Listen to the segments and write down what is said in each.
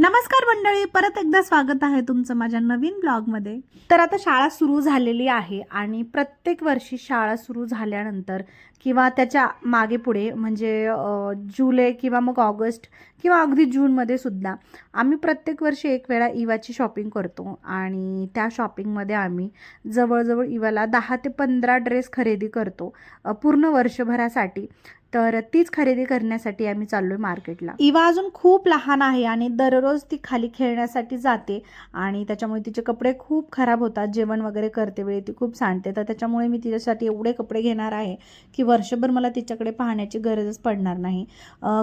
नमस्कार मंडळी परत एकदा स्वागत आहे तुमचं माझ्या नवीन ब्लॉगमध्ये. तर आता शाळा सुरू झालेली आहे आणि प्रत्येक वर्षी शाळा सुरू झाल्यानंतर किंवा त्याच्यामागे पुढे म्हणजे जुलै किंवा मग ऑगस्ट किंवा अगदी जूनमध्ये सुद्धा आम्ही प्रत्येक वर्षी एक वेळा इवाची शॉपिंग करतो. आणि त्या शॉपिंगमध्ये आम्ही जवळजवळ इवाला दहा ते पंधरा ड्रेस खरेदी करतो पूर्ण वर्षभरासाठी. तर तीच खरेदी करण्यासाठी आम्ही चाललो आहे मार्केटला. इवा अजून खूप लहान आहे आणि दररोज ती खाली खेळण्यासाठी जाते आणि त्याच्यामुळे तिचे कपडे खूप खराब होतात. जेवण वगैरे करते वेळी ती खूप सांडते. तर त्याच्यामुळे मी तिच्यासाठी एवढे कपडे घेणार आहे की वर्षभर मला तिच्याकडे पाहण्याची गरजच पडणार नाही.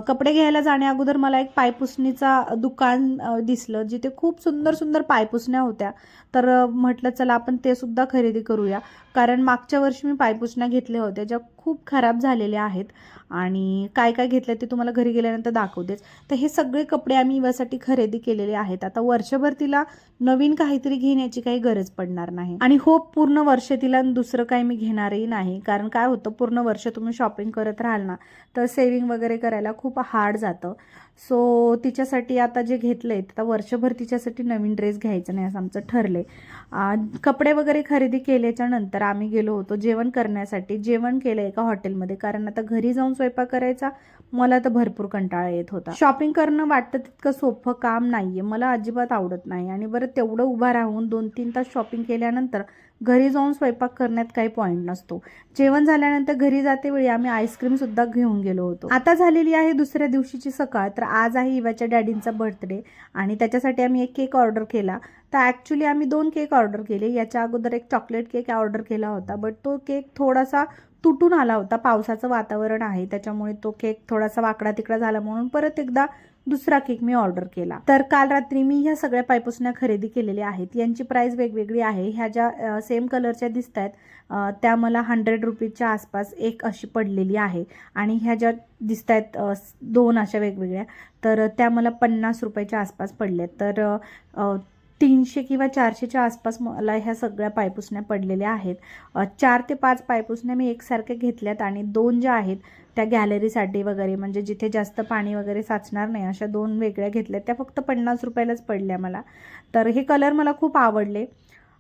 कपडे घ्यायला जाण्या अगोदर मला एक पायपुसणीचा दुकान दिसलं जिथे खूप सुंदर सुंदर पायपुसण्या होत्या. तर म्हटलं चला आपण ते सुद्धा खरेदी करूया. कारण मागच्या वर्षी मी पायपुसण्या घेतल्या होत्या ज्या खूप खराब झालेल्या आहेत. आणि काय काय घेतलं ते तुम्हाला घरी गेल्यानंतर दाखवतेच. तर हे सगळे कपडे आम्ही इवासाठी खरेदी केलेले आहेत. आता वर्षभर तिला नवीन काहीतरी घेण्याची काही गरज पडणार नाही. आणि हो पूर्ण वर्ष तिला दुसरं काही मी घेणारही नाही. कारण काय होतं पूर्ण वर्ष तुम्ही शॉपिंग करत राहाल ना तर सेविंग वगैरे करायला खूप हार्ड जातं. सो तिच्यासाठी आता जे घेतलं आहे आता वर्षभर तिच्यासाठी नवीन ड्रेस घ्यायचं नाही असं आमचं ठरलं आहे कपडे वगैरे खरेदी केल्याच्यानंतर आम्ही गेलो होतो जेवण करण्यासाठी. जेवण केलं एका हॉटेलमध्ये कारण आता घरी जाऊन स्वयंपाक करायचा मला तर भरपूर कंटाळा येत होता. शॉपिंग करणं वाटतं तितकं सोपं काम नाहीये. मला अजिबात आवडत नाही. आणि बरं तेवढं उभा राहून दोन तीन तास शॉपिंग केल्यानंतर घरी जाऊन स्वयंपाक करण्यात काही पॉईंट नसतो. जेवण झाल्यानंतर घरी जाते वेळी आम्ही आईस्क्रीम सुद्धा घेऊन गेलो होतो. आता झालेली आहे दुसऱ्या दिवशीची सकाळ तर आज आहे इवाच्या डॅडींचा बर्थडे आणि त्याच्यासाठी आम्ही एक केक ऑर्डर केला. तर ॲक्च्युली आम्ही दोन केक ऑर्डर केले. याच्या अगोदर एक चॉकलेट केक ऑर्डर केला होता बट तो केक थोडासा तुटून आला होता. पावसाचं वातावरण आहे. त्याच्यामुळे तो केक थोडासा वाकडा तिकडा झाला म्हणून परत एकदा दुसरा केक मी ऑर्डर केला. तर काल रात्री मी ह्या सगळ्या पायपुसण्या खरेदी केलेल्या आहेत. यांची प्राइस वेगवेगळी आहे. ह्या ज्या सेम कलरच्या दिसत आहेत त्या मला हंड्रेड रुपीजच्या आसपास एक अशी पडलेली आहे. आणि ह्या ज्या दिसत आहेत दोन अशा वेगवेगळ्या तर त्या मला पन्नास रुपयाच्या आसपास पडल्या तर तीनशे किंवा चारशेच्या आसपास मला ह्या सगळ्या पायपुसण्या पडलेल्या आहेत. चार ते पाच पायपुसण्या मी एकसारख्या घेतल्यात आणि दोन ज्या आहेत त्या गॅलरीसाठी वगैरे म्हणजे जिथे जास्त पाणी वगैरे साचणार नाही अशा दोन वेगळ्या घेतल्या त्या फक्त पन्नास रुपयालाच पडल्या मला. तर हे कलर मला खूप आवडले.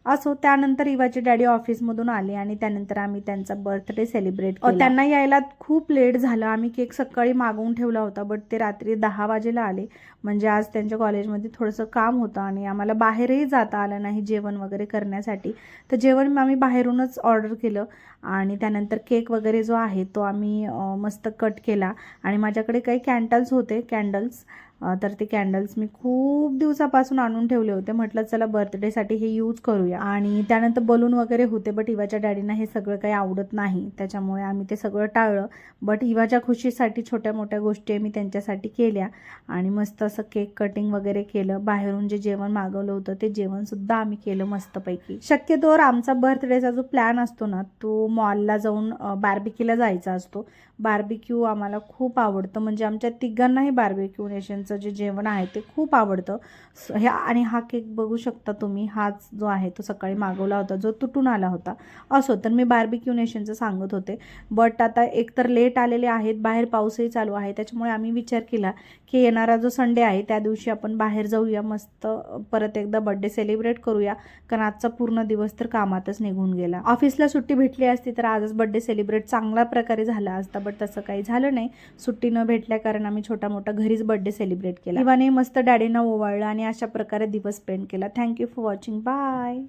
असो त्यानंतर इवाचे डॅडी ऑफिसमधून आले आणि त्यानंतर आम्ही त्यांचा बर्थडे सेलिब्रेट केला त्यांना यायला खूप लेट झालं. आम्ही केक सकाळी मागवून ठेवला होता बट ते रात्री दहा वाजेला आले. म्हणजे आज त्यांच्या कॉलेजमध्ये थोडंसं काम होतं आणि आम्हाला बाहेरही जाता आलं नाही जेवण वगैरे करण्यासाठी. तर जेवण आम्ही बाहेरूनच ऑर्डर केलं आणि त्यानंतर केक वगैरे जो आहे तो आम्ही मस्त कट केला. आणि माझ्याकडे काही कॅन्डल्स होते कॅन्डल्स तर ते कॅन्डल्स मी खूप दिवसापासून आणून ठेवले होते. म्हटलं चला बर्थडेसाठी हे यूज करूया. आणि त्यानंतर बलून वगैरे होते बट इवाच्या डॅडीना हे सगळं काही आवडत नाही. त्याच्यामुळे आम्ही ते सगळं टाळलं. बट इवाच्या खुशीसाठी छोट्या मोठ्या गोष्टी आम्ही त्यांच्यासाठी केल्या. आणि मस्त असं केक कटिंग वगैरे केलं. बाहेरून जे जेवण मागवलं होतं ते जेवणसुद्धा आम्ही केलं मस्तपैकी. शक्यतोवर आमचा बर्थडेचा जो प्लॅन असतो ना तो मॉलला जाऊन बार्बिक्यूला जायचा असतो. बार्बिक्यू आम्हाला खूप आवडतं. म्हणजे आमच्या तिघांनाही बार्बिक्यू नेशनचं जे जेवण आहे ते खूप आवडतं. ह्या आणि हा केक बघू शकता तुम्ही हाच जो आहे तो सकाळी मागवला होता जो तुटून आला होता. असो तर मी बार्बिक्यू नेशनचं सांगत होते. बट आता एकतर लेट आलेले आहेत बाहेर पाऊसही चालू आहे. त्याच्यामुळे आम्ही विचार केला की येणारा जो संडे आहे त्या दिवशी आपण बाहेर जाऊया मस्त परत एकदा बड्डे सेलिब्रेट करूया. कारण आजचा पूर्ण दिवस तर कामातच निघून गेला. ऑफिसला सुट्टी भेटली असती तर आजच बड्डे सेलिब्रेट चांगल्या प्रकारे झाला असता. बट तसं काही झालं नाही. सुट्टी न भेटल्या कारण आम्ही छोटा मोठा घरीच बड्डे सेलिब्रेट केला. इवाने मस्त डॅडींना ओवाळलं आणि अशा प्रकारे दिवस स्पेंड केला. Thank you for watching bye